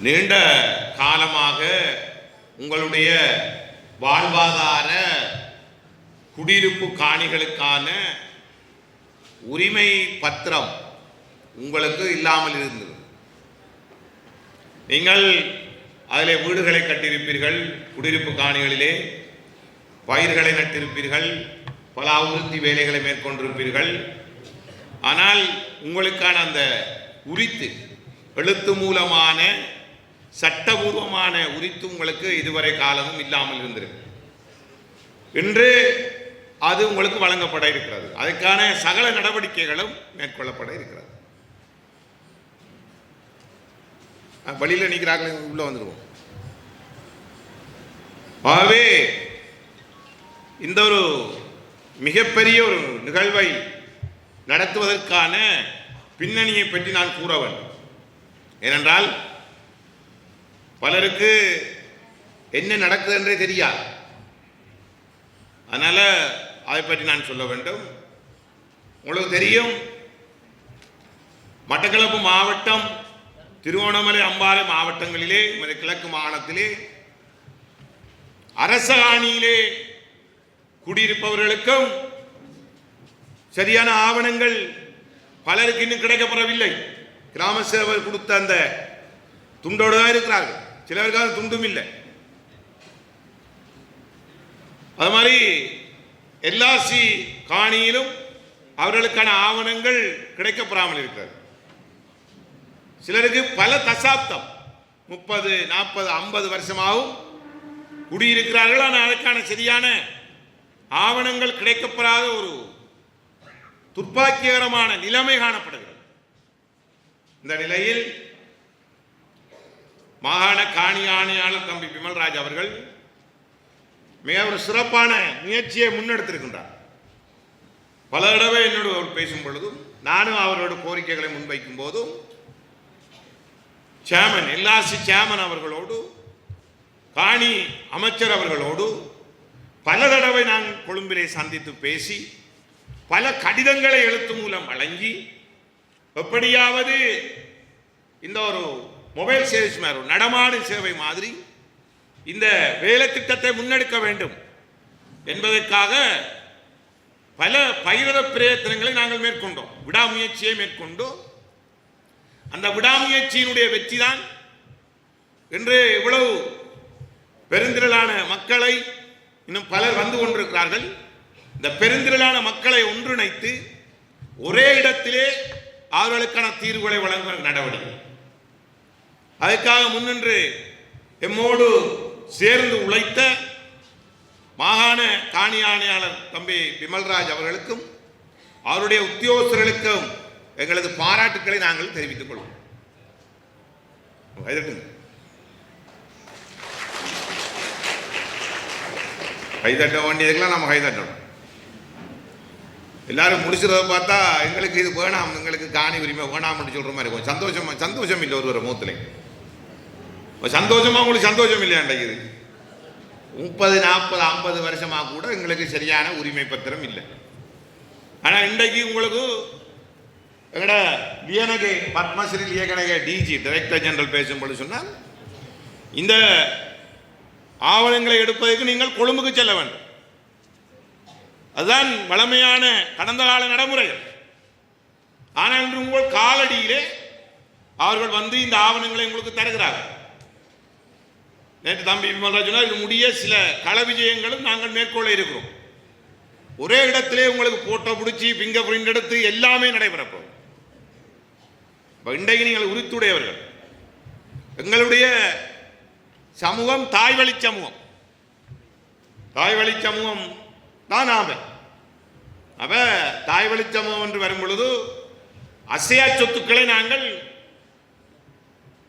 நீண்ட காலமாக உங்களுடைய வாழ்வாதார குடியிருப்பு காணிகளுக்கான உரிமை பத்திரம் உங்களுக்கு இல்லாமல் இருந்தது. நீங்கள் அதில் வீடுகளை கட்டியிருப்பீர்கள் குடியிருப்பு காணிகளிலே பயிர்களை நட்டிருப்பீர்கள் பல அபிவிருத்தி வேலைகளை மேற்கொண்டிருப்பீர்கள். ஆனால் உங்களுக்கான அந்த உரித்து எழுத்து மூலமான சட்டபூர்வமான உரித்து உங்களுக்கு இதுவரை காலமும் இல்லாமல் இருந்திருக்கு. இன்று அது உங்களுக்கு வழங்கப்பட இருக்கிறது. அதுக்கான சகல நடவடிக்கைகளும் மேற்கொள்ளப்பட இருக்கிறது. வழியில் நிற்கிறார்கள் உள்ள வந்துருவோம். ஆகவே இந்த ஒரு மிகப்பெரிய ஒரு நிகழ்வை நடத்துவதற்கான பின்னணியை பற்றி நான் கூற வேண்டும். ஏனென்றால் பலருக்கு என்ன நடக்குது என்றே தெரியாது. அதனால அதை பற்றி நான் சொல்ல வேண்டும். உங்களுக்கு தெரியும் மட்டக்களப்பு மாவட்டம் திருவோணமலை அம்பாறை மாவட்டங்களிலே நமது கிழக்கு மாகாணத்திலே அரசகாணியிலே குடியிருப்பவர்களுக்கும் சரியான ஆவணங்கள் பலருக்கு இன்னும் கிடைக்கப்பெறவில்லை. கிராம சேவர் கொடுத்த அந்த துண்டோடு தான் இருக்கிறார்கள். சிலருக்காக துண்டும் இல்லை. அது மாதிரி எல்ஆர்சி காணியிலும் அவர்களுக்கான ஆவணங்கள் கிடைக்கப்படாமல் இருக்கிறது. சிலருக்கு பல தசாப்தம் முப்பது நாற்பது ஐம்பது வருஷமாகவும் குடியிருக்கிறார்கள். ஆனால் அதற்கான சரியான ஆவணங்கள் கிடைக்கப்படாத ஒரு துர்ப்பாக்கியகரமான நிலைமை காணப்படுகிறது. இந்த நிலையில் மாகாண காணி ஆணையாளர் தம்பி விமல்ராஜ் அவர்கள் மிக ஒரு சிறப்பான முயற்சியை முன்னெடுத்திருக்கின்றார். பல தடவை என்னோடு அவர் பேசும் பொழுதும் நானும் அவரோட கோரிக்கைகளை முன்வைக்கும் போதும் சேமன் எல்ஆர்சி சேமன் அவர்களோடு காணி அமைச்சர் அவர்களோடு பல தடவை நான் கொழும்பிலே சந்தித்து பேசி பல கடிதங்களை எழுத்து மூலம் வழங்கி எப்படியாவது இந்த ஒரு மொபைல் சர்வீஸ் மாதிரி நடமாடும் சேவை மாதிரி இந்த வேலை திட்டத்தை முன்னெடுக்க வேண்டும் என்பதற்காக பல பயிரத பிரயத்தனங்களை நாங்கள் மேற்கொண்டோம். விடாமுயற்சியை மேற்கொண்டோம். அந்த விடாமுயற்சியினுடைய வெற்றி தான் இன்று இவ்வளவு பெருந்திரளான மக்களை இன்னும் பலர் வந்து கொண்டிருக்கிறார்கள். இந்த பெருந்திரளான மக்களை ஒன்றிணைத்து ஒரே இடத்திலே அவர்களுக்கான தீர்வுகளை வழங்க நடவடிக்கை. அதுக்காக முன்னின்று எம்மோடு சேர்ந்து உழைத்த மாகாண காணி ஆணையாளர் தம்பி விமல்ராஜ் அவர்களுக்கும் அவருடைய உத்தியோகஸ்தர்களுக்கும் எங்களது பாராட்டுக்களை நாங்கள் தெரிவித்துக் கொள்வோம். கைதட்ட வேண்டியதுக்கெல்லாம் நம்ம கைதட்டணும் எல்லாரும் முடிச்சுறத பார்த்தா எங்களுக்கு இது வேணாம் எங்களுக்கு காணி உரிமை வேணாம்னு சொல்ற மாதிரி இருக்கும். சந்தோஷம் சந்தோஷம் இல்லை ஒருவர் மூத்துல சந்தோஷமா உங்களுக்கு சந்தோஷம் இல்லையா இது? முப்பது நாற்பது ஐம்பது வருஷமாக கூட எங்களுக்கு சரியான உரிமை பத்திரம் இல்லை. ஆனால் இன்றைக்கு உங்களுக்கு எங்கட Liyanage Padmasri Liyanage DG director general பேசும்பொழுது சொன்னால் இந்த ஆவணங்களை எடுப்பதற்கு நீங்கள் கொழும்புக்கு செல்ல வேண்டும். அதுதான் வளமையான கடந்த கால நடைமுறை. ஆனால் இன்று உங்கள் காலடியிலே அவர்கள் வந்து இந்த ஆவணங்களை உங்களுக்கு தருகிறார்கள். நேற்று தம்பி விமல்ராஜ் சொன்னார் இது முடிய சில கள விஜயங்களும் நாங்கள் மேற்கொள்ள இருக்கிறோம். ஒரே இடத்திலே உங்களுக்கு போட்டோ பிடிச்சி பிங்க பிரிண்ட் எடுத்து எல்லாமே நடைபெறப்போம் இப்ப இன்றைக்கு நீங்கள் உரித்துடையவர்கள். எங்களுடைய சமூகம் தாய் வழி சமூகம். தாய்வழி சமூகம் தான் நாம. அப்ப தாய்வழி சமூகம் என்று வரும் பொழுது அசையா சொத்துக்களை நாங்கள்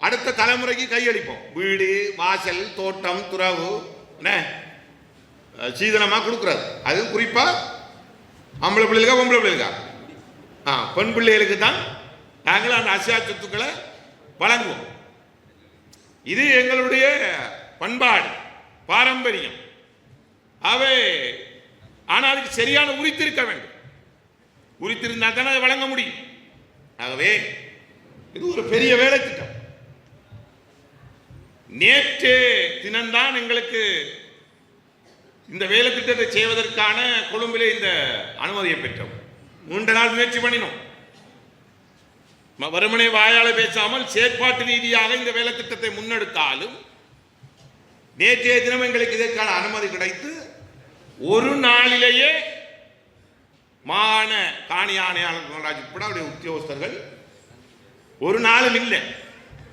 அடுத்த தலைமுறைக்கு கையளிப்போம். வீடு வாசல் தோட்டம் துறவு என்ன? சீதனமாக கொடுக்குறாரு அது குறிப்பாக ஆம்பளை பிள்ளைகளுக்கா பொம்பளை பிள்ளைகளுக்கா? ஆ பெண் பிள்ளைகளுக்கு தான் நாங்கள் அந்த அசையா சொத்துக்களை வழங்குவோம். இது எங்களுடைய பண்பாடு பாரம்பரியம். அவை ஆனால் அதுக்கு சரியான உரித்திருக்க வேண்டும். உரித்திருந்தால் தானே அதை வழங்க முடியும். ஆகவே இது ஒரு பெரிய வேலை திட்டம் நேற்று தினம்தான் எங்களுக்கு இந்த வேலை திட்டத்தை செய்வதற்கான கொழும்பிலே இந்த அனுமதியை பெற்றோம். மூன்று நாள் முயற்சி பண்ணினோம். வறுமனை வாயால் வாயால பேசாமல் செயற்பாட்டு ரீதியாக இந்த வேலை திட்டத்தை முன்னெடுத்தாலும் நேற்றைய தினம் எங்களுக்கு இதற்கான அனுமதி கிடைத்து ஒரு நாளிலேயே மாகாண காணி ஆணையாளர் மகராஜ் உட்பட அவருடைய உத்தியோகஸ்தர்கள் ஒரு நாளும் இல்லை.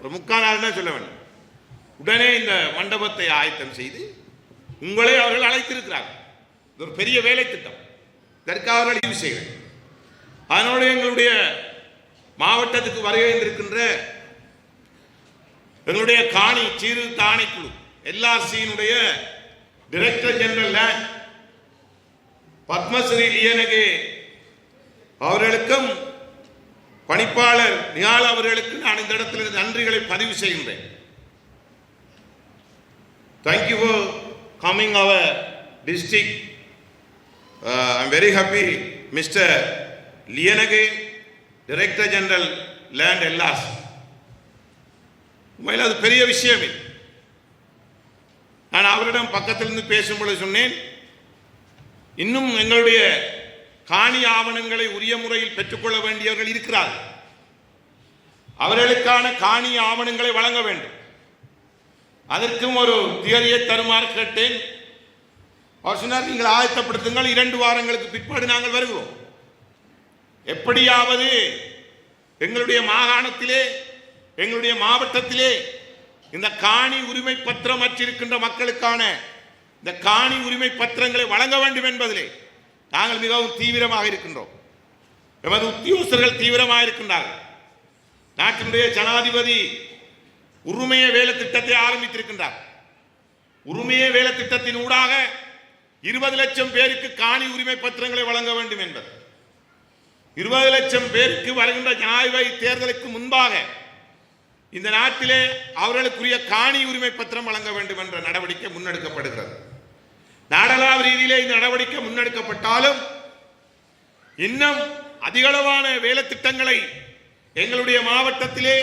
ஒரு முக்கால் நாள் தான் சொல்ல வேண்டும். உடனே இந்த மண்டபத்தை ஆயத்தம் செய்து உங்களை அவர்கள் அழைத்திருக்கிறார்கள். இது ஒரு பெரிய வேலை திட்டம். இதற்காக அவர்கள் ஈடு செய்கிறேன் அதனோடு எங்களுடைய மாவட்டத்துக்கு வரவேந்திருக்கின்ற எங்களுடைய காணி சீரு தாணைக்குழு எல்ஆர்சியினுடைய director general land Padmasri Liyanage அவர்களுக்கும் பணிப்பாளர் நியால் அவர்களுக்கு நான் இந்த இடத்திலிருந்து நன்றிகளை பதிவு செய்கின்றேன். Thank you for coming our district I'm very happy mister Liyanage director general land எல்லாஸ் உண்மையில் அது பெரிய விஷயமே. நான் அவரிடம் பக்கத்திலிருந்து பேசும்பொழுது சொன்னேன் இன்னும் எங்களுடைய காணி ஆவணங்களை உரிய முறையில் பெற்றுக்கொள்ள வேண்டியவர்கள் இருக்கிறார்கள். அவர்களுக்கான காணி ஆவணங்களை வழங்க வேண்டும். அதற்கும் ஒரு தியரியை தருமாறு கேட்டேன். அவர் சொன்னார் நீங்கள் ஆயத்தப்படுத்துங்கள் இரண்டு வாரங்களுக்கு பிற்பாடு நாங்கள் வருகிறோம் எப்படியாவது எங்களுடைய மாகாணத்திலே எங்களுடைய மாவட்டத்திலே இந்த காணி உரிமை பத்திரம் அச்சிருக்கின்ற மக்களுக்கான இந்த காணி உரிமை பத்திரங்களை வழங்க வேண்டும் என்பதிலே நாங்கள் மிகவும் தீவிரமாக இருக்கின்றோம். எமது உத்தியோகஸ்தர்கள் தீவிரமாக இருக்கின்றார்கள். நாட்டினுடைய ஜனாதிபதி உரிமைய வேலை திட்டத்தை ஆரம்பித்திருக்கின்றார். உரிமைய வேலை திட்டத்தின் ஊடாக இருபது லட்சம் பேருக்கு காணி உரிமை பத்திரங்களை வழங்க வேண்டும் என்பது. இருபது லட்சம் பேருக்கு வருகின்ற ஞாயிறு தேர்தலுக்கு முன்பாக இந்த நாட்டிலே அவர்களுக்குரிய காணி உரிமை பத்திரம் வழங்க வேண்டும் என்ற நடவடிக்கை முன்னெடுக்கப்படுகிறது. நாடளாவிய ரீதியிலே இந்த நடவடிக்கை முன்னெடுக்கப்பட்டாலும் இன்னும் அதிகளவான வேலை திட்டங்களை எங்களுடைய மாவட்டத்திலே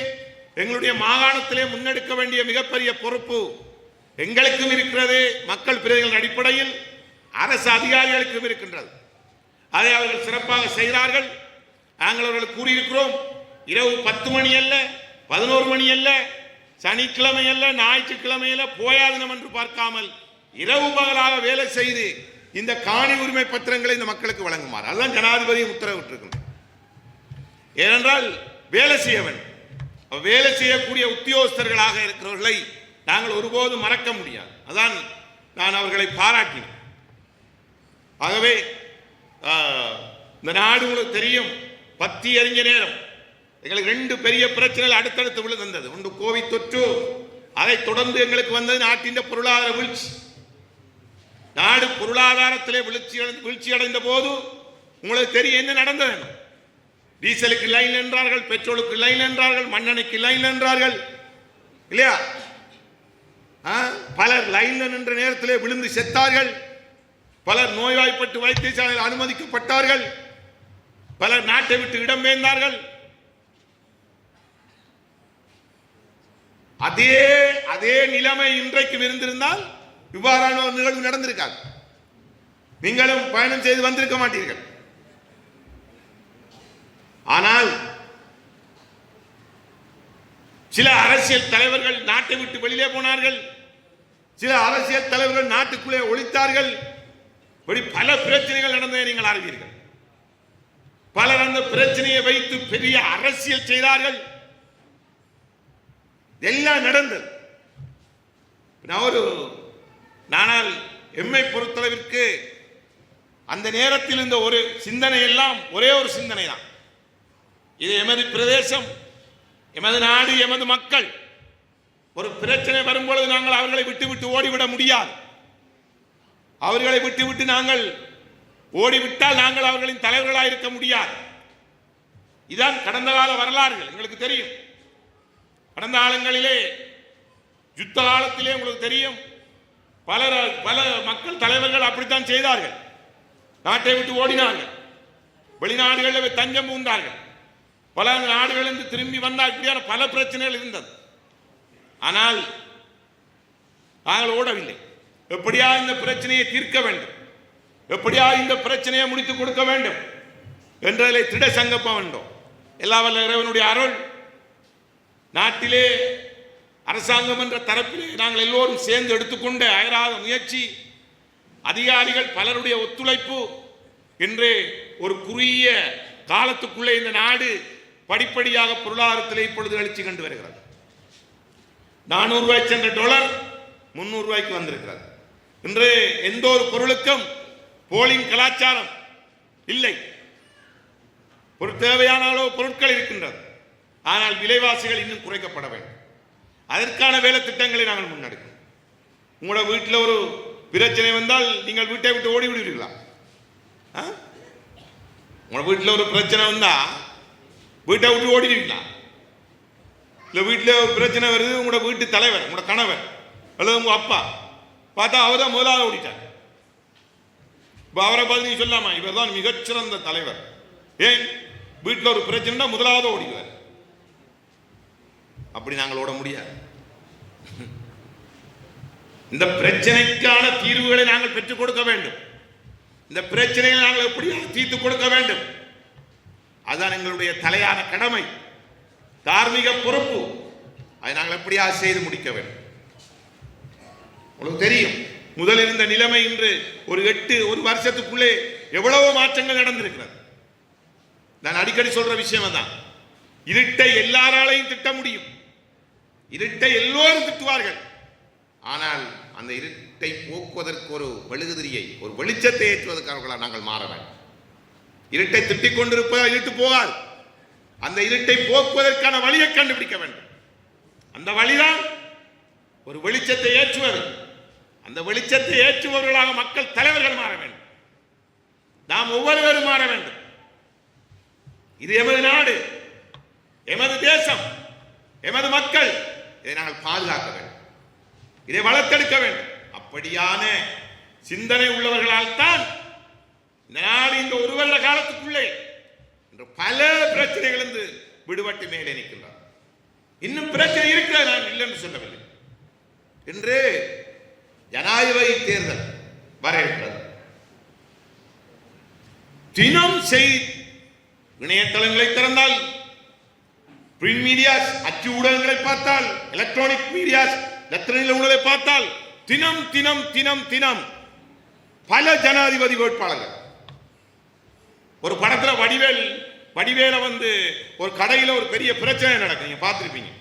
எங்களுடைய மாகாணத்திலே முன்னெடுக்க வேண்டிய மிகப்பெரிய பொறுப்பு எங்களுக்கும் இருக்கிறது மக்கள் பிரதிகளின் அடிப்படையில் அரசு அதிகாரிகளுக்கும் இருக்கின்றது. அதை அவர்கள் சிறப்பாக செய்கிறார்கள். நாங்கள் அவர்கள் கூறியிருக்கிறோம் இரவு பத்து மணி அல்ல பதினோரு மணி அல்ல சனிக்கிழமை அல்ல ஞாயிற்றுக்கிழமை அல்ல போயாதினம் என்று பார்க்காமல் இரவு பகலாக வேலை செய்து இந்த காணி உரிமை பத்திரங்களை இந்த மக்களுக்கு வழங்குமாறு. அதுதான் ஜனாதிபதி உத்தரவிட்டிருக்கணும் ஏனென்றால் வேலை செய்யவன் வேலை செய்யக்கூடிய உத்தியோகஸ்தர்களாக இருக்கிறவர்களை நாங்கள் ஒருபோதும் மறக்க முடியாது. அதான் நான் அவர்களை பாராட்டினேன். ஆகவே ஆஹ், இந்த நாடு உங்களுக்கு தெரியும். பத்தி அறிஞ்ச நேரம். எங்களுக்கு ரெண்டு பெரிய பிரச்சனைகள் அடுத்தடுத்து விழுந்தது ஒன்று கோவிட் தொற்று அதைத் தொடர்ந்து எங்களுக்கு வந்தது நாட்டின் பொருளாதார வீழ்ச்சி. நாடு பொருளாதாரத்திலே வீழ்ச்சி வீழ்ச்சி அடைந்த போது உங்களுக்கு தெரியும் என்ன நடந்தது. டீசலுக்கு லைன் என்றார்கள் பெட்ரோலுக்கு லைன் என்றார்கள் மண்ணெண்ணெய்க்கு லைன் என்றார்கள் இல்லையா? பலர் லைன்ல நின்ற நேரத்திலே விழுந்து செத்தார்கள். பலர் நோய்வாய்ப்பட்டு வைத்தியசாலையில் அனுமதிக்கப்பட்டார்கள். பலர் நாட்டை விட்டு இடம்பெயர்ந்தார்கள் அதே அதே நிலைமை இன்றைக்கும் இருந்திருந்தால் இவ்வாறான ஒரு நிகழ்வு நடந்திருக்காது. நீங்களும் பயணம் செய்து வந்திருக்க மாட்டீர்கள். ஆனால் சில அரசியல் தலைவர்கள் நாட்டை விட்டு வெளியிலே போனார்கள். சில அரசியல் தலைவர்கள் நாட்டுக்குள்ளே ஒழித்தார்கள். இப்படி பல பிரச்சனைகள் நடந்ததை நீங்கள் அறிவீர்கள். பலர் அந்த பிரச்சனையை வைத்து பெரிய அரசியல் செய்தார்கள். எல்லாம் நடந்தது. நான் ஒரு நானால் எம்மை பொறுத்தளவிற்கு அந்த நேரத்தில் இந்த ஒரு சிந்தனை எல்லாம் ஒரே ஒரு சிந்தனை தான் இது எமது பிரதேசம் எமது நாடு எமது மக்கள். ஒரு பிரச்சனை வரும்பொழுது நாங்கள் அவர்களை விட்டு விட்டு ஓடிவிட முடியாது. அவர்களை விட்டு விட்டு நாங்கள் ஓடிவிட்டால் நாங்கள் அவர்களின் தலைவர்களாக இருக்க முடியாது. இதான் கடந்த கால வரலாறுகள் எங்களுக்கு தெரியும். கடந்த காலங்களிலே யுத்த காலத்திலே உங்களுக்கு தெரியும். பலர் பல மக்கள் தலைவர்கள் அப்படித்தான் செய்தார்கள். நாட்டை விட்டு ஓடினார்கள். வெளிநாடுகளில் தஞ்சம் பூந்தார்கள் பல நாடுகளிலிருந்து திரும்பி வந்தால் இப்படியான பல பிரச்சனைகள் இருந்தது. ஆனால் நாங்கள் ஓடவில்லை. எப்படியா இந்த பிரச்சனையை தீர்க்க வேண்டும்? எப்படியா இந்த பிரச்சனையை முடித்துக் கொடுக்க வேண்டும்? என்றதிலே திட சங்கப்ப வேண்டும் எல்லா வல்ல இறைவனுடைய அருள். நாட்டிலே அரசாங்கம் என்ற தரப்பிலே நாங்கள் எல்லோரும் சேர்ந்து எடுத்துக்கொண்ட அயராத முயற்சி அதிகாரிகள் பலருடைய ஒத்துழைப்பு. என்று ஒரு குறுகிய காலத்துக்குள்ளே இந்த நாடு படிப்படியாக பொருளாதாரத்திலே இப்பொழுது எழுச்சி கண்டு வருகிறது. நானூறு ரூபாய் சென்ற டாலர் முன்னூறு ரூபாய்க்கு வந்திருக்கிறது. இன்று எந்த ஒரு பொருளுக்கும் போலிங் கலாச்சாரம் இல்லை. ஒரு தேவையான அளவு பொருட்கள் இருக்கின்றது. ஆனால் விலைவாசிகள் இன்னும் குறைக்கப்பட வேண்டும். அதற்கான வேலை திட்டங்களை நாங்கள் முன்னெடுக்கணும். உங்களோட வீட்டில் ஒரு பிரச்சனை வந்தால் நீங்கள் வீட்டை விட்டு ஓடி விடுவீர்களா ஆ? உங்களோட வீட்டில் ஒரு பிரச்சனை வந்தால் வீட்டை விட்டு ஓடிடுவீங்களா இல்லை வீட்டில் ஒரு பிரச்சனை வருது உங்களோட வீட்டு தலைவர் உங்களோட கணவர் அல்லது உங்கள் அப்பா. பார்த்தா அவர் தான் முதலாவது ஓடிட்டார். இப்போ அவரை பார்த்து நீ சொல்லாமா இவர் தான் மிகச்சிறந்த தலைவர். ஏன்? வீட்டில் ஒரு பிரச்சனைனா முதலாவது ஓடிடுவார் அப்படி நாங்கள் ஓட முடியாது. இந்த பிரச்சனைக்கான தீர்வுகளை நாங்கள் பெற்றுக் கொடுக்க வேண்டும். இந்த பிரச்சனையை நாங்கள் எப்படியாக தீர்த்து கொடுக்க வேண்டும். அதுதான் எங்களுடைய தலையான கடமை. தார்மீக பொறுப்பு. அதை நாங்கள் எப்படியாக செய்து முடிக்க வேண்டும். உங்களுக்கு தெரியும் முதல் இருந்த நிலைமை இன்று ஒரு எட்டு ஒரு வருஷத்துக்குள்ளே எவ்வளவோ மாற்றங்கள் நடந்திருக்கிறது. நான் அடிக்கடி சொல்ற விஷயம் தான் இருட்டை எல்லாராலையும் திட்ட முடியும். இருட்டை எல்லோரும் திட்டுவார்கள். ஆனால் அந்த இருட்டை போக்குவதற்கு ஒரு மெழுகுதிரியை ஒரு வெளிச்சத்தை ஏற்றுவதற்காக நாங்கள் மாற வேண்டும். இருட்டை திட்டிக் கொண்டிருப்பதால் இருட்டு போகாது. அந்த இருட்டை போக்குவதற்கான வழியை கண்டுபிடிக்க வேண்டும். அந்த வழிதான் ஒரு வெளிச்சத்தை ஏற்றுவது. அந்த வெளிச்சத்தை ஏற்றுபவர்களாக மக்கள் தலைவர்கள் மாற வேண்டும். நாம் ஒவ்வொருவரும் மாற வேண்டும். இது எமது நாடு எமது தேசம் எமது மக்கள். இதை நாங்கள் பாதுகாக்க வேண்டும். இதை வளர்த்தெடுக்க வேண்டும். அப்படியான சிந்தனை உள்ளவர்களால் தான் இந்த நாடு இந்த ஒரு வருட காலத்துக்குள்ளே இன்று பல பிரச்சனைகள் இருந்து விடுபட்டு மேலே நிற்கின்றார் இன்னும் பிரச்சனை இருக்கிறது நான் இல்லைன்னு சொல்லவில்லை. இன்று ஜனாதிபதி தேர்தல் வர இருக்கிறது தினம் செய் இணையதளங்களை திறந்தால் பிரிண்ட் மீடியாஸ் அச்சு ஊடகங்களை பார்த்தால் எலக்ட்ரானிக் மீடியாஸ் எலக்ட்ரானிக் ஊடகங்களை பார்த்தால் தினம் தினம் தினம் தினம் பல ஜனாதிபதி வேட்பாளர்கள் ஒரு படத்துல வடிவேல் வடிவேல வந்து ஒரு கடையில ஒரு பெரிய பிரச்சனை நடக்கும். நீங்க பார்த்துருப்பீங்க.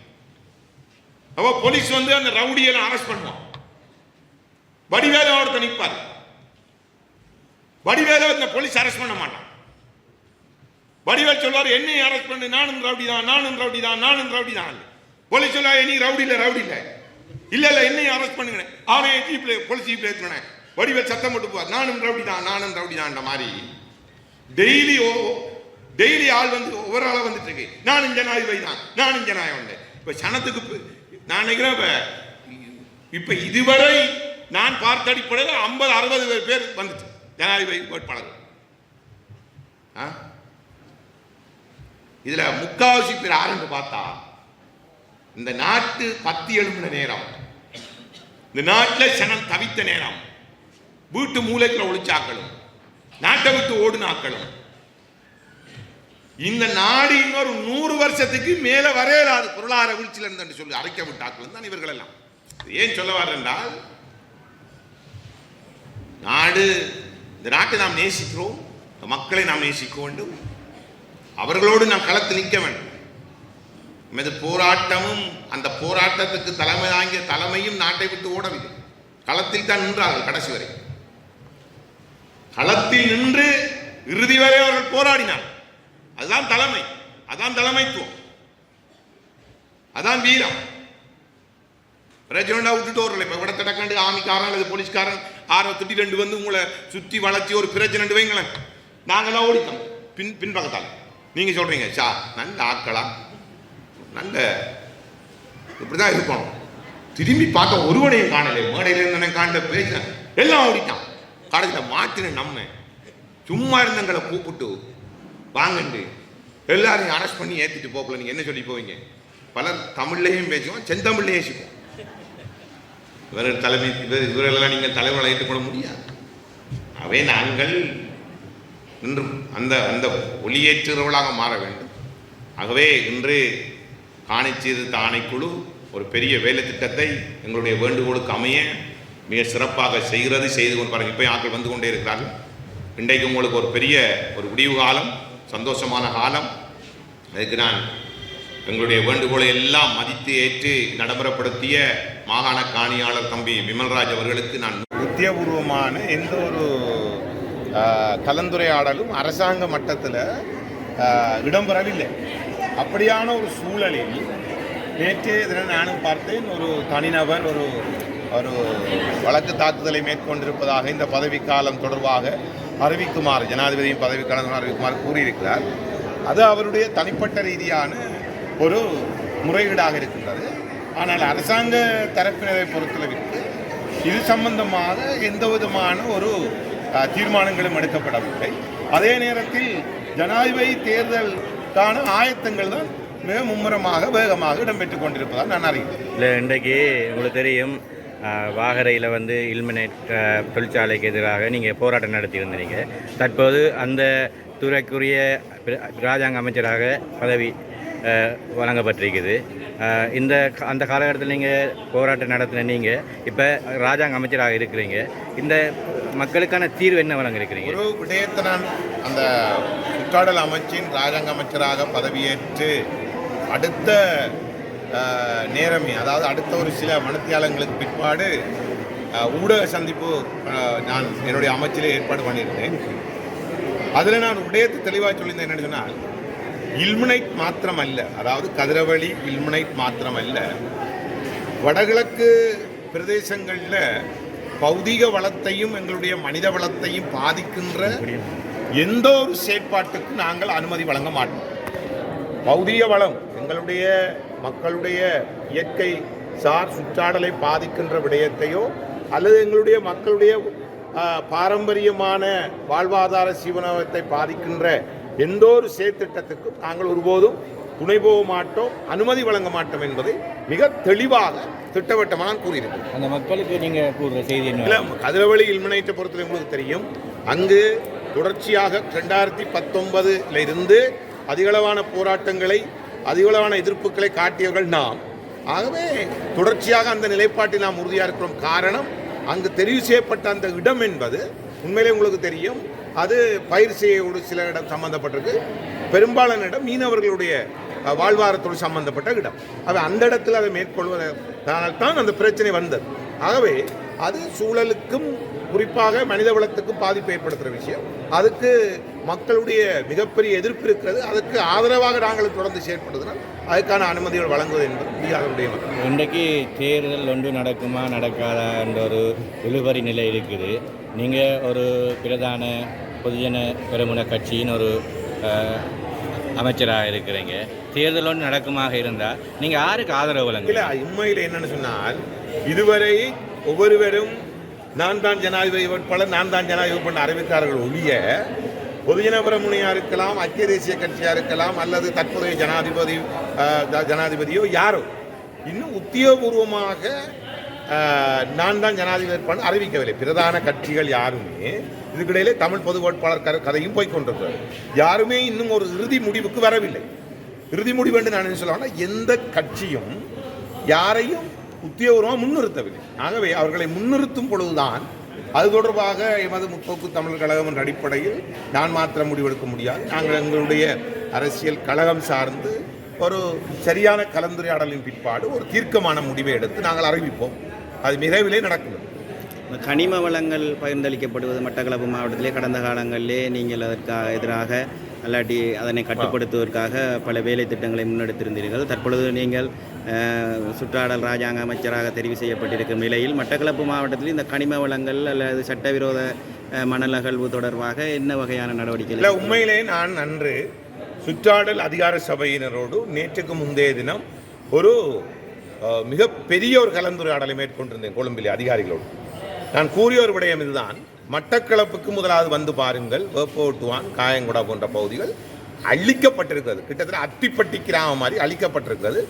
அப்போ போலீஸ் வந்து அந்த ரவுடியெல்லாம் அரெஸ்ட் பண்ணுவான். வடிவேல ஒருத்தர் நிற்பார் வடிவேல இந்த போலீஸ் அரெஸ்ட் பண்ண மாட்டான். வடிவேல் சொல்வார் என்னையும் அரெஸ்ட் பண்ணு. நானும் ரவுடி தான். நானும் ரவுடி தான். நானும் ரவுடி தான். போலீஸ் சொல்லுவார் என்னையும் ரவுடி இல்லை ரவுடி இல்லை. இல்ல இல்ல என்னையும் அரெஸ்ட் பண்ணுங்க அவனை ஜீப்ல போலீஸ் ஜீப்ல ஏற்றுனேன் வடிவேல் சத்தம் போட்டு போவார் நானும் ரவுடி தான். நானும் ரவுடி தான் மாதிரி. டெய்லி டெய்லி ஆள் வந்து ஒவ்வொரு ஆளாக வந்துட்டு இருக்கு. நானும் ஜனாதிபதி தான். நானும் ஜனாதிபதி வந்தேன் இப்போ சனத்துக்கு நான் நினைக்கிறேன் இப்போ இப்போ இதுவரை நான் பார்த்த அடிப்படையில் ஐம்பது அறுபது பேர் வந்துச்சு ஜனாதிபதி வேட்பாளர் ஆ? இதில் முக்காவாசி பேர் யாருன்னு பார்த்தா இந்த நாட்டு பத்தி எழும்பின நேரம் இந்த நாட்டில் சனம் தவித்த நேரம் வீட்டு மூலைக்குள்ள ஒளிச்சாக்களும் நாட்டை விட்டு ஓடுனாக்களும் இந்த நாடு இன்னொரு நூறு வருஷத்துக்கு மேல வரையலாது பொருளாதார வீழ்ச்சியில் இருந்து சொல்லி அரைக்க விட்டாக்களும் தான் இவர்கள் எல்லாம். ஏன் சொல்ல வர்றேன் என்றால் நாடு இந்த நாட்டை நாம் நேசிக்கிறோம் மக்களை நாம் நேசிக்க வேண்டும் அவர்களோடு நாம் களத்தில் நிற்க வேண்டும். நமது போராட்டமும் அந்த போராட்டத்துக்கு தலைமை தாங்கிய தலைமையும் நாட்டை விட்டு ஓடவில்லை. களத்தில் தான் நின்றார்கள் கடைசி வரை. களத்தில் நின்று இறுதி வரை அவர்கள் போராடினார். அதுதான் தலைமை. அதான் தலைமைத்துவம். அதான் வீரம். பிரஜனண்டா விட்டுட்டு வரல. இப்போ விட தடக்கண்டு ஆமிக்காரன் அல்லது போலீஸ்காரன் ஆரோ திட்டி ரெண்டு வந்து உங்களை சுற்றி வளர்ச்சி ஒரு பிரச்சனை வைங்களேன். நாங்களாம் ஓடித்தோம் பின் பின்பக்கத்தால். நீங்க சொல்றீங்க சா நல்ல ஆக்களா நல்ல இப்படிதான் இருக்கணும். திரும்பி பார்த்த ஒருவனையும் காணலை. மேடையில் இருந்தவன் காண்ட பேச எல்லாம் ஓடிட்டான். கடைசியில் மாற்றின நம்ம. சும்மா இருந்தங்களை கூப்பிட்டு வாங்கண்டு. எல்லாரையும் அரெஸ்ட் பண்ணி ஏற்றிட்டு போகல நீங்க என்ன சொல்லி போவீங்க? பலர் தமிழ்லையும் பேசுவோம் செந்தமிழ்லையும் பேசுவோம் இவர்கள் தலைமை இவர் இவர்களெல்லாம் நீங்கள் தலைவர்களை ஏற்றுக்கொள்ள முடியாது. அவை நாங்கள் இன்று அந்த அந்த ஒளியேற்றுகிறவர்களாக மாற வேண்டும். ஆகவே இன்று காணிச்சீர்திருத்த ஆணைக்குழு ஒரு பெரிய வேலை திட்டத்தை எங்களுடைய வேண்டுகோளுக்கு அமைய மிக சிறப்பாக செய்கிறது செய்து கொண்டு பாருங்கள் இப்போ ஆட்கள் வந்து கொண்டே இருக்கிறார்கள். இன்றைக்கு உங்களுக்கு ஒரு பெரிய ஒரு விடிவு காலம் சந்தோஷமான காலம். அதுக்கு நான் எங்களுடைய வேண்டுகோளை எல்லாம் மதித்து ஏற்று நடைமுறைப்படுத்திய மாகாண காணியாளர் தம்பி விமல்ராஜ் அவர்களுக்கு நான் உத்தியபூர்வமான எந்த ஒரு கலந்துரையாடலும் அரசாங்க மட்டத்தில் இடம்பெறவில்லை. அப்படியான ஒரு சூழலில் நேற்றைய தினம் நானும் பார்த்தேன். ஒரு தனிநபர் ஒரு ஒரு வழக்கு தாக்குதலை மேற்கொண்டிருப்பதாக இந்த பதவிக்காலம் தொடர்பாக அறிவிக்குமாறு ஜனாதிபதியின் பதவிக்காலம் அறிவிக்குமாறு கூறியிருக்கிறார். அது அவருடைய தனிப்பட்ட ரீதியான ஒரு முறையீடாக இருக்கின்றது. ஆனால் அரசாங்க தரப்பினரை பொறுத்தளவிற்கு இது சம்பந்தமாக எந்த விதமான ஒரு தீர்மானங்களும் எடுக்கப்படவில்லை. அதே நேரத்தில் ஜனாதிபதி தேர்தலுக்கான ஆயத்தங்கள் தான் மிக மும்முரமாக வேகமாக இடம்பெற்றுக் கொண்டிருப்பதாக நான் அறிகிறேன். இல்லை இன்றைக்கு உங்களுக்கு தெரியும் வாகரையில் வந்து இல்மினேட் தொழிற்சாலைக்கு எதிராக நீங்கள் போராட்டம் நடத்தியிருந்தீங்க தற்போது அந்த துறைக்குரிய ராஜாங்க அமைச்சராக பதவி வழங்கப்பட்டிருக்குது. இந்த க- அந்த காலகட்டத்தில் நீங்கள் போராட்டம் நடத்தின நீங்கள் இப்போ ராஜாங்க அமைச்சராக இருக்கிறீங்க. இந்த மக்களுக்கான தீர்வு என்ன வழங்கியிருக்கிறீங்க? ஒரு விடயத்தை நான் அந்த சுற்றாடல் அமைச்சின் ராஜாங்க அமைச்சராக பதவியேற்று அடுத்த நேரமே. அதாவது அடுத்த ஒரு சில மனத்தியாளங்களுக்கு பிற்பாடு ஊடக சந்திப்பு நான் என்னுடைய அமைச்சிலே ஏற்பாடு பண்ணியிருந்தேன். அதில் நான் உடையத்தை தெளிவாக சொல்லியிருந்தேன் என்னன்னு சொன்னால் இல்முனைட் மாத்திரம் அல்ல அதாவது கதிரவழி இல்முனைட் மாத்திரம் அல்ல வடகிழக்கு பிரதேசங்களில் பௌதிக வளத்தையும் எங்களுடைய மனித வளத்தையும் பாதிக்கின்ற எந்த ஒரு செயற்பாட்டுக்கும் நாங்கள் அனுமதி வழங்க மாட்டோம். பௌதிக வளம் எங்களுடைய மக்களுடைய இயற்கை சார் சுற்றாடலை பாதிக்கின்ற விடயத்தையோ அல்லது எங்களுடைய மக்களுடைய பாரம்பரியமான வாழ்வாதார சீவனத்தை பாதிக்கின்ற எந்த ஒரு செயற்திட்டத்துக்கும் நாங்கள் ஒருபோதும் துணை போக மாட்டோம் அனுமதி வழங்க மாட்டோம் என்பதை மிக தெளிவாக திட்டவட்டமாக நான் கூறியிருக்கிறேன். அந்த மக்களுக்கு நீங்கள் கூறுற செய்தி இல்லை கதிரவழி இல்மினைட்டை பொறுத்தவரை உங்களுக்கு தெரியும். அங்கு தொடர்ச்சியாக ரெண்டாயிரத்தி பத்தொன்பதுல இருந்து அதிகளவான போராட்டங்களை அதிகளவான எதிர்ப்புகளை காட்டியவர்கள் நாம். ஆகவே தொடர்ச்சியாக அந்த நிலைப்பாட்டில் நாம் உறுதியாக இருக்கிறோம். காரணம் அங்கு தெரிவு செய்யப்பட்ட அந்த இடம் என்பது உண்மையிலே உங்களுக்கு தெரியும் அது பயிர் செய்யோடு சில இடம் சம்பந்தப்பட்டிருக்கு. பெரும்பாலான இடம் மீனவர்களுடைய வாழ்வாரத்தோடு சம்பந்தப்பட்ட இடம். அவை அந்த இடத்துல அதை மேற்கொள்வதனால் தான் அந்த பிரச்சனை வந்தது. ஆகவே அது சூழலுக்கும் குறிப்பாக மனித வளத்துக்கும் பாதிப்பு ஏற்படுத்துகிற விஷயம். அதுக்கு மக்களுடைய மிகப்பெரிய எதிர்ப்பு இருக்கிறது. அதுக்கு ஆதரவாக நாங்கள் தொடர்ந்து செயற்படுவதனால் அதுக்கான அனுமதிகள் வழங்குவது என்பது மக்கள். இன்றைக்கு தேர்தல் ஒன்று நடக்குமா நடக்காதா என்ற ஒரு இழுபறி நிலை இருக்குது. நீங்கள் ஒரு பிரதான பொதுஜன பெருமுன கட்சியின் ஒரு அமைச்சராக இருக்கிறீங்க. தேர்தல் ஒன்று நடக்குமாக இருந்தால் நீங்கள் யாருக்கு ஆதரவு வழங்க இல்லை உண்மையில் என்னன்னு சொன்னால் இதுவரை ஒவ்வொருவரும் நான் தான் ஜனாதிபதி வேட்பாளர் நான் தான் ஜனாதிபதி வேட்பாளர் அறிவித்தார்கள் ஒழிய பொதுஜன பிரமுனையாக இருக்கலாம் ஐக்கிய தேசிய கட்சியாக இருக்கலாம் அல்லது தற்போதைய ஜனாதிபதி ஜனாதிபதியோ யாரோ. இன்னும் உத்தியோகபூர்வமாக நான் தான் ஜனாதிபதி வேட்பாளர் அறிவிக்கவில்லை. பிரதான கட்சிகள் யாருமே இதுக்கிடையிலே தமிழ் பொது வேட்பாளர் கரு- கதையும் போய்கொண்டிருக்கிறது யாருமே இன்னும் ஒரு இறுதி முடிவுக்கு வரவில்லை. இறுதி முடிவு என்று நான் என்ன சொல்லுவேன்னா எந்த கட்சியும் யாரையும் உத்தியோகமாக முன்னிறுத்தவில்லை. ஆகவே அவர்களை முன்னிறுத்தும் பொழுதுதான் அது தொடர்பாக எமது முற்போக்கு தமிழர் கழகம் என்ற அடிப்படையில் நான் மாத்திரம் முடிவெடுக்க முடியாது. நாங்கள் எங்களுடைய அரசியல் கழகம் சார்ந்து ஒரு சரியான கலந்துரையாடலின் பிற்பாடு ஒரு தீர்க்கமான முடிவை எடுத்து நாங்கள் அறிவிப்போம். அது விரைவிலே நடக்கும். கனிம வளங்கள் பகிர்ந்தளிக்கப்படுவது மட்டக்களப்பு மாவட்டத்திலே கடந்த காலங்களிலே நீங்கள் அதற்காக எதிராக அல்லாட்டி அதனை கட்டுப்படுத்துவதற்காக பல வேலை திட்டங்களை முன்னெடுத்திருந்தீர்கள். தற்பொழுது நீங்கள் சுற்றாடல் ராஜாங்க அமைச்சராக தெரிவு செய்யப்பட்டிருக்கும் நிலையில் மட்டக்களப்பு மாவட்டத்தில் இந்த கனிம வளங்கள் அல்லது சட்டவிரோத மணல் அகழ்வு தொடர்பாக என்ன வகையான இல்லை நடவடிக்கைகள் உண்மையிலே நான் அன்று சுற்றாடல் அதிகார சபையினரோடு நேற்றுக்கு முந்தைய தினம் ஒரு மிகப்பெரிய ஒரு கலந்துரையாடலை மேற்கொண்டிருந்தேன் கொழும்பிலே அதிகாரிகளோடு. நான் கூறிய ஒரு விடயம் இதுதான். மட்டக்களப்புக்கு முதலாவது வந்து பாருங்கள். வேப்போட்டுவான் காயங்குடா போன்ற பகுதிகள் அழிக்கப்பட்டிருக்கிறது. கிட்டத்தட்ட அத்திப்பட்டி கிராமம் மாதிரி அழிக்கப்பட்டிருக்கிறது.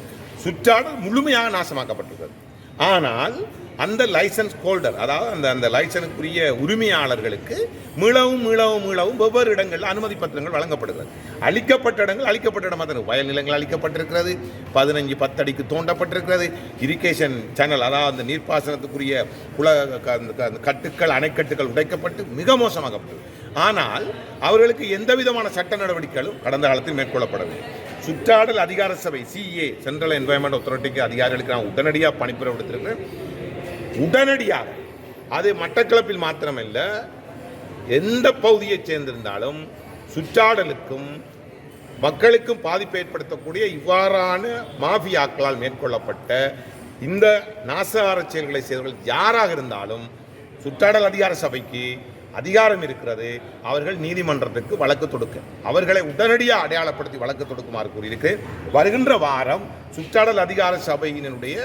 சுற்றாடல் முழுமையாக நாசமாக்கப்பட்டிருக்கிறது. ஆனால் அந்த லைசன்ஸ் ஹோல்டர் அதாவது அந்த அந்த லைசனுக்குரிய உரிமையாளர்களுக்கு மீளவும் மீளவும் மீளவும் வெவ்வேறு இடங்களில் அனுமதி பத்திரங்கள் வழங்கப்படுகிறது. அளிக்கப்பட்ட இடங்கள் அளிக்கப்பட்ட இடமாக தான்? வயல் நிலங்கள் அளிக்கப்பட்டிருக்கிறது பதினஞ்சு பத்தடிக்கு தோண்டப்பட்டிருக்கிறது இரிகேஷன் சேனல் அதாவது அந்த நீர்ப்பாசனத்துக்குரிய குல அந்த அந்த கட்டுக்கள் அணைக்கட்டுகள் உடைக்கப்பட்டு மிக மோசமாகப்பட்டது ஆனால் அவர்களுக்கு எந்த விதமான சட்ட நடவடிக்கைகளும் கடந்த காலத்தில் மேற்கொள்ளப்படவில்லை. சுற்றாடல் அதிகார சபை சிஏ சென்ட்ரல் என்வாயன்மெண்ட் அத்தாரிட்டிக்கு அதிகாரிகளுக்கு நான் உடனடியாக பணிப்புரை விடுத்திருக்கிறேன். உடனடியாக. அது மட்டக்களப்பில் மாத்திரமல்ல எந்த பகுதியைச் சேர்ந்திருந்தாலும் சுற்றாடலுக்கும் மக்களுக்கும் பாதிப்பு ஏற்படுத்தக்கூடிய இவ்வாறான மாஃபியாக்களால் மேற்கொள்ளப்பட்ட இந்த நாசகார செயல்களை செய்தவர்கள் யாராக இருந்தாலும் சுற்றாடல் அதிகார சபைக்கு அதிகாரம் இருக்கிறது. அவர்கள் நீதிமன்றத்துக்கு வழக்கு தொடுக்க அவர்களை உடனடியாக அடையாளப்படுத்தி வழக்கு தொடுக்குமாறு கூறியிருக்கு. வருகின்ற வாரம் சுற்றாடல் அதிகார சபையினுடைய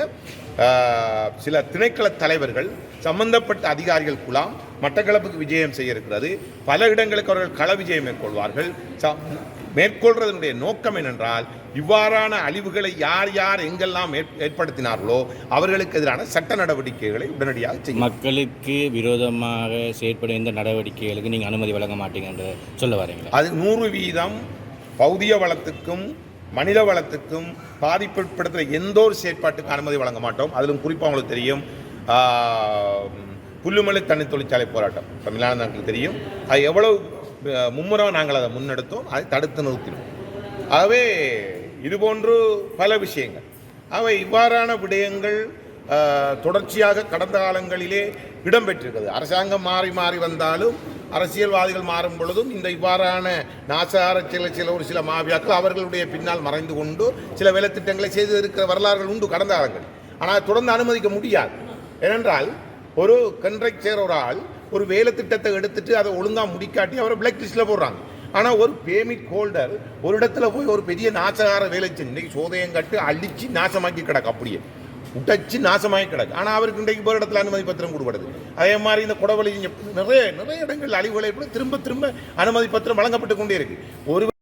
சில திணைக்கள தலைவர்கள் சம்பந்தப்பட்ட அதிகாரிகள் குழாம் மட்டக்களப்புக்கு விஜயம் செய்ய இருக்கிறது பல இடங்களுக்கு அவர்கள் கள விஜயம் மேற்கொள்வார்கள். மேற்கொள்றதனுடைய நோக்கம் என்னென்றால் இவ்வாறான அழிவுகளை யார் யார் எங்கெல்லாம் ஏற்- ஏற்படுத்தினார்களோ அவர்களுக்கு எதிரான சட்ட நடவடிக்கைகளை உடனடியாக செய்யும் மக்களுக்கு விரோதமாக செயற்படும் இந்த நடவடிக்கைகளுக்கு நீங்கள் அனுமதி வழங்க மாட்டீங்கன்னு சொல்ல வரீங்களா? அது நூறு வீதம் பௌதிக வளத்துக்கும் மனித வளத்துக்கும் பாதிப்புட்படுத்துகிற எந்த ஒரு செயற்பாட்டுக்கும் அனுமதி வழங்க மாட்டோம். அதிலும் குறிப்பாக உங்களுக்கு தெரியும் புல்லுமலை தண்ணி தொழிற்சாலை போராட்டம். தமிழ்நாடு நாட்டுக்கு தெரியும். அது எவ்வளவு அஹ், மும்முரம் நாங்கள் அதை முன்னெடுத்தோம். அதை தடுத்து நிறுத்தினோம். ஆகவே இதுபோன்று பல விஷயங்கள். அவை இவ்வாறான விடயங்கள் தொடர்ச்சியாக கடந்த காலங்களிலே இடம்பெற்றிருக்கிறது. அரசாங்கம் மாறி மாறி வந்தாலும் அரசியல்வாதிகள் மாறும் பொழுதும் இந்த இவ்வாறான நாசார சில சில ஒரு சில மாவியாக்கள் அவர்களுடைய பின்னால் மறைந்து கொண்டு சில வேலைத்திட்டங்களை செய்து இருக்கிற வரலாறுகள் உண்டு கடந்த காலங்கள் ஆனால் தொடர்ந்து அனுமதிக்க முடியாது. ஏனென்றால் ஒரு கன்றை செய்கிற ஒரு ஆள் ஒரு வேலை திட்டத்தை எடுத்துட்டு அதை ஒழுங்காக முடிக்காட்டி அவரை பிளாக் லிஸ்ட்டில் போடுறாங்க. ஆனால் ஒரு பேமிட் ஹோல்டர் ஒரு இடத்துல போய் ஒரு பெரிய நாசகார வேலை செஞ்சு இன்னைக்கு சோதயம் கட்டு அழிச்சு நாசமாக்கி கிடக்கு அப்படியே. உடைச்சு நாசமாகி கிடக்கு. ஆனால் அவருக்கு இன்றைக்கு ஒரு இடத்துல அனுமதி பத்திரம் கொடுப்படுது அதே மாதிரி இந்த குடவழி நிறைய நிறைய இடங்கள் அழிவுகளை திரும்ப திரும்ப அனுமதி பத்திரம் வழங்கப்பட்டு கொண்டே இருக்கு. ஒரு